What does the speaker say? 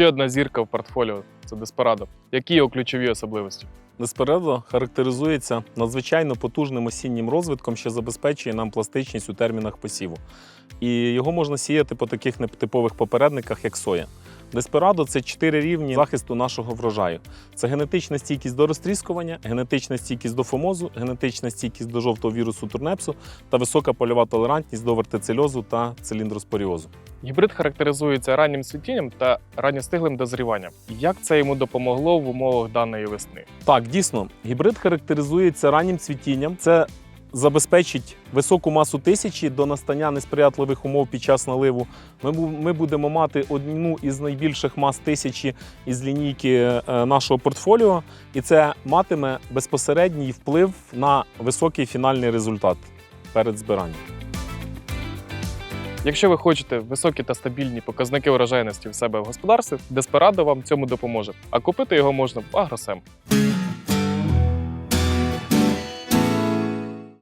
Ще одна зірка в портфоліо це Деспарадо. Які його ключові особливості? Деспередо характеризується надзвичайно потужним осіннім розвитком, що забезпечує нам пластичність у термінах посіву. І його можна сіяти по таких нетипових попередниках, як соя. Деспирадо це чотири рівні захисту нашого врожаю. Це генетична стійкість до розтріскування, генетична стійкість до фомозу, генетична стійкість до жовтого вірусу турнепсу та висока польова толерантність до вертицельозу та циліндроспоріозу. Гібрид характеризується раннім цвітінням та ранньостиглим дозріванням. Як це йому допомогло в умовах даної весни? Так, дійсно, гібрид характеризується раннім цвітінням. Це забезпечить високу масу тисячі до настання несприятливих умов під час наливу. Ми, ми будемо мати одну із найбільших мас тисячі із лінійки е, нашого портфоліо, і це матиме безпосередній вплив на високий фінальний результат перед збиранням. Якщо ви хочете високі та стабільні показники урожайності в себе в господарстві, Деспарадо вам цьому допоможе. А купити його можна в Агросем.